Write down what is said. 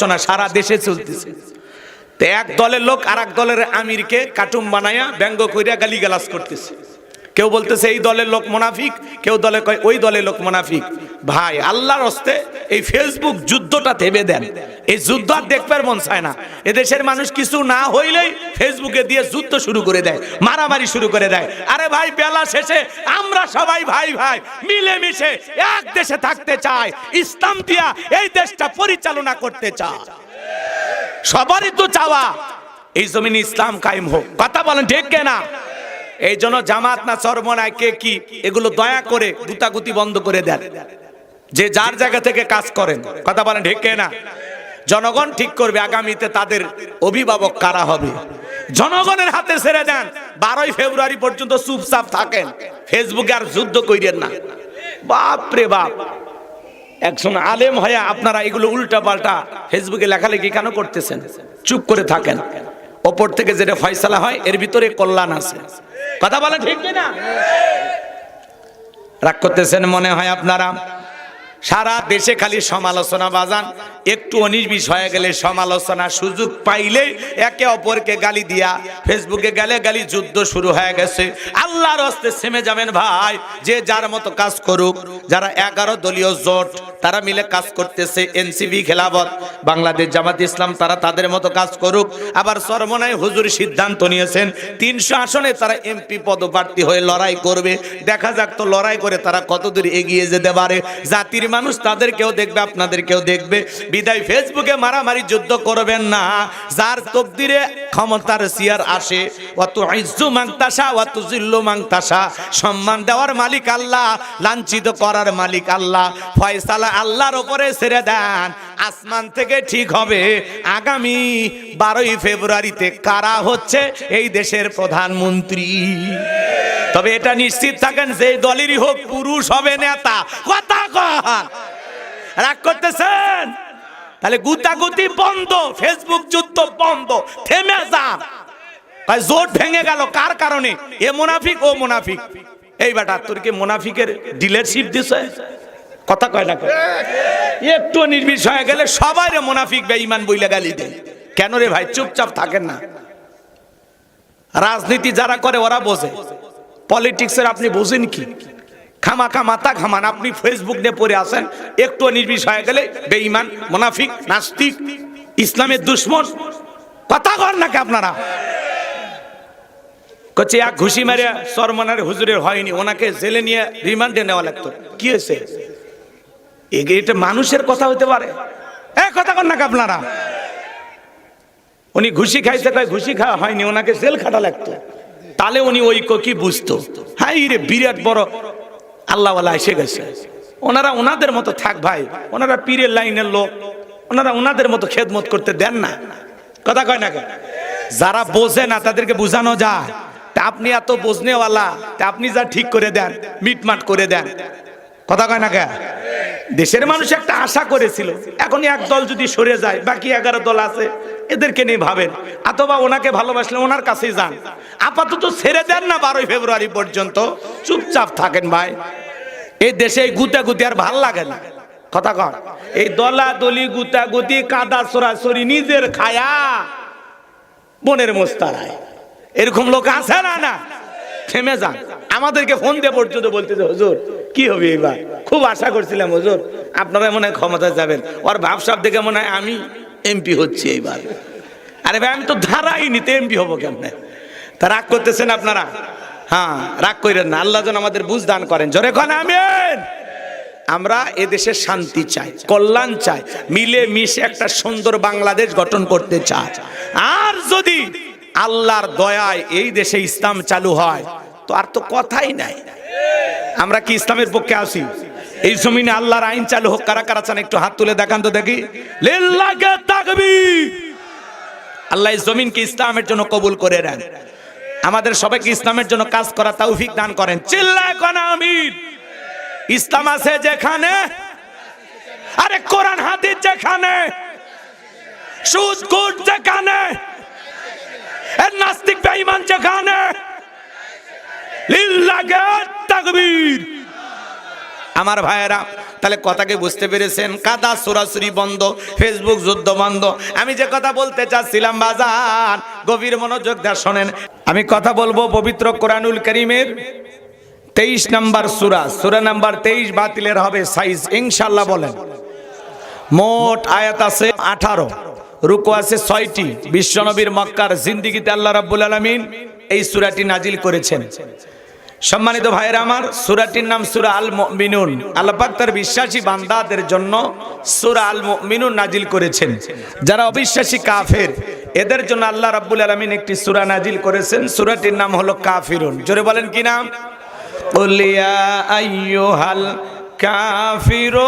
সমালোচনা সারা দেশে চলতেছে। তো এক দলের লোক আর এক দলের আমিরকে কাটুম বানায়া ব্যঙ্গ করিয়া গালি করতেছে। কেউ বলতেছে, এই দলের লোক মোনাফিক। কেউ দলে কয়, ওই দলের লোক মোনাফিক। ভাই, আল্লাহর হস্তে এই ফেসবুক যুদ্ধটা থেমে দেন। এই যুদ্ধ আর দেখবার মন চায় না। এদেশের মানুষ কিছু না হইলেই ফেসবুকে দিয়ে যুদ্ধ শুরু করে দেয়, মারামারি শুরু করে দেয়। আরে ভাই, বেলা শেষে আমরা সবাই ভাই ভাই মিলেমিশে এক দেশে থাকতে চাই, ইসলাম দিয়া এই দেশটা পরিচালনা করতে চাই। সবারই তো চাওয়া, এই জমিনে ইসলাম কায়েম হোক। কথা বলেন ঠিক না এই জন্য জামাত না চরমনায় কে কি, এগুলো দয়া করে গুতাগুতি বন্ধ করে দেন। যে যার জায়গা থেকে কাজ করেন। কথা বলেন ঠিক না জনগণ ঠিক করবে, আগামীতে তাদের অভিভাবক কারা হবে? জনগণের হাতে ছেড়ে দেন। বারোই ফেব্রুয়ারি পর্যন্ত চুপচাপ থাকেন। ফেসবুকে আর যুদ্ধ কইরেন না। বাপ রে বাপ। একজন আলেম হয়ে আপনারা এগুলো উল্টা পাল্টা ফেসবুকে লেখালেখি কেন করতেছেন? চুপ করে থাকেন। ওপর থেকে যেটা ফয়সালা হয়, এর ভিতরে কল্যাণ আছে। কথা বলেন ঠিক না রাগ করতেছেন মনে হয় আপনারা? সারা দেশে খালি সমালোচনা বাজান, একটু অনির্বিষ হয়ে গেলে সমালোচনা সুযোগ পাইলে একে অপরকে গালি দিয়া ফেসবুকে গেলে গালি যুদ্ধ শুরু হয়ে গেছে। আল্লাহর হস্তে সেমে যাবেন ভাই, যে যার মতো কাজ করুক, যারা এগারো দলীয় জোট তারা মিলে কাজ করতেছে এনসিবি খেলাবত বাংলাদেশ জামাত ইসলাম তারা তাদের মতো কাজ করুক। আবার সরমনায় হুজুর সিদ্ধান্ত নিয়েছেন, তিনশো আসনে তারা এমপি পদপ্রার্থী হয়ে লড়াই করবে। দেখা যাক তো লড়াই করে তারা কতদূর এগিয়ে যেতে পারে। জাতির মানুষ তাদেরকেও দেখবে, আপনাদেরকেও দেখবে। বিদায় ফেসবুকে মারামারি যুদ্ধ করবেন না। যার তকদিরে ক্ষমতার সিয়ার আসে। অত ইজ্জু মাংতাসা অত জিল্লু মাংতাসা সম্মান দেওয়ার মালিক আল্লাহ, লাঞ্ছিত করার মালিক আল্লাহ। ফয়সালা আল্লাহর ওপরে ছেড়ে দেন। আসমান থেকে ঠিক হবে। আগামী বারোই ফেব্রুয়ারিতে কারা হচ্ছে? এই দেশের প্রধানমন্ত্রী। তবে এটা নিশ্চিত থাকেন, যে দলেরই হোক পুরুষ হবে নেতা। কথা রাগ করতেছেন? তাহলে গুতাগুতি বন্ধ ফেসবুক যুদ্ধ বন্ধ, থেমে যান। জোট ভেঙে গেল, কার কারণে? এ মুনাফিক, ও মুনাফিক। এই বেটা, তোর কি মুনাফিকের ডিলারশিপ দিছে? কথা কয় না একটু নির্বিষ হয়ে গেলে সবাই রে মুনাফিক, বেঈমান বইলে গালি দেয়। কেন রে ভাই, চুপচাপ থাকেন না। রাজনীতি যারা করে, ওরা বোঝে। পলিটিক্সের আপনি বোঝেন কি? খামাখা মাথা ঘামান আপনি ফেসবুক নিয়ে পড়ে আসেন। একটু নির্বিষ হয়ে গেলে বেঈমান, মোনাফিক, নাস্তিক, ইসলামের দুশ্মন। কথা কর নাকি আপনারা? কচ্ছে এক ঘুষি মারে সরমনার হুজুরের হয়নি। ওনাকে জেলে নিয়ে রিমান্ডে নেওয়া লাগতো। কি হয়েছে? এটা মানুষের কথা হতে পারে। এ, কথা কর নাকি আপনারা? উনি ঘুষি খাইতে কয় ঘুষি খাওয়া হয়নি, ওনাকে জেল খাটা লাগতো। তাহলে উনি ওই কি বুঝতো? হাই রে বিরাট বড় আল্লাহওয়ালা এসে গেছে। ওনারা ওনাদের মতো থাক ভাই, ওনারা পীরের লাইনের লোক, ওনারা ওনাদের মতো খেদমত করতে দেন না। কথা কয় না কেন? যারা বোঝে না, তাদেরকে বোঝানো যায়। তা আপনি এত বোঝনেওয়ালা, তা আপনি যা ঠিক করে দেন, মিটমাট করে দেন। কথা কয় না কে দেশের মানুষ একটা আশা করেছিল এখন এক দল যদি সরে যায়, বাকি এগারো দল আছে, এদেরকে নিয়ে ভাবেন। অথবা ওনাকে ভালোবাসলে ওনার কাছেই যান। আপাতত ছেড়ে দেন না বারোই ফেব্রুয়ারি পর্যন্ত। চুপচাপ থাকেন ভাই। এই দেশে এই গুতা গুতি আর ভালো লাগে না। কথা কর। এই দলা দলি গুতা গুতি কাদা সরাসরি নিজের খায়া বনের মোস্তারায়। এরকম লোক আছে না না? থেমে যান আমাদেরকে ফোন দিয়ে পর্যন্ত বলতেছে, হুজুর, কি হবে এবার? খুব আশা করছিলাম, হুজুর আপনারা মনে হয় ক্ষমতায় যাবেন। ওর ভাবসাব দেখে মনে হয় আমি এমপি হচ্ছি এইবার আরে ভাই, আমি তো ধারাই নিতে এমপি হব কেমনে? তা রাগ করতেছেন আপনারা? হ্যাঁ রাগ করেন না, আল্লাহ যেন আমাদের বুঝ দান করেন। জোরে কন, আমিন। আমরা এদেশে শান্তি চাই, কল্যাণ চাই, মিলে মিশে একটা সুন্দর বাংলাদেশ গঠন করতে চাই। আর যদি আল্লাহর দয়ায় এই দেশে ইসলাম চালু হয়, তো আর তো কথাই নাই। আমরা কি ইসলামের পক্ষে আসি এই জমিনে আল্লাহর আইন চালু হোক, কারা কারা চান, একটু হাত তুলে দেখান তো দেখি। আল্লাহ এই জমিনকে ইসলামের জন্য কবুল করে নেন। আমাদের সবাইকে ইসলামের জন্য কাজ করা তা তৌফিক দান করেন। চিল্লায় কোন আমির ইসলাম আছে যেখানে, আরে কোরআন, হাদিস যেখানে, সুদ কুট যেখানে, এর নাস্তিক, বেঈমান যেখানে, লিল্লাহি, তাকবীর। আমার ভাইয়েরা তাহলে কথাকে বুঝতে পেরেছেন? কাদা, সুরাসুরি বন্ধ ফেসবুক যুদ্ধ বন্ধ। আমি যে কথা বলতে চাচ্ছিলাম বাজার গভীর মনোযোগ দা শোনেন। আমি কথা বলব পবিত্র কোরআনুল করিমের তেইশ নাম্বার সুরা। সুরা নাম্বার তেইশ বাতিলের হবে সাইজ। ইনশাল্লাহ বলেন। মোট আয়াত আছে আঠারো, রুকু আছে ছয়টি। বিশ্বনবীর মক্কার জিন্দিগিতে আল্লাহ রাব্বুল আলামিন এই সুরাটি নাজিল করেছেন। সম্মানিত ভাইয়ের আমার, সুরাটির নাম সুরা আল মিনুন আল্লাপাক তার বিশ্বাসী বান্দাদের জন্য সুরা আল মিনুন নাজিল করেছেন। যারা অবিশ্বাসী কাফের, এদের জন্য আল্লাহ রাব্বুল আলমিন একটি সুরা নাজিল করেছেন। সুরাটির নাম হলো কাফিরুন। জোরে বলেন কি নাম? কাফিরুন।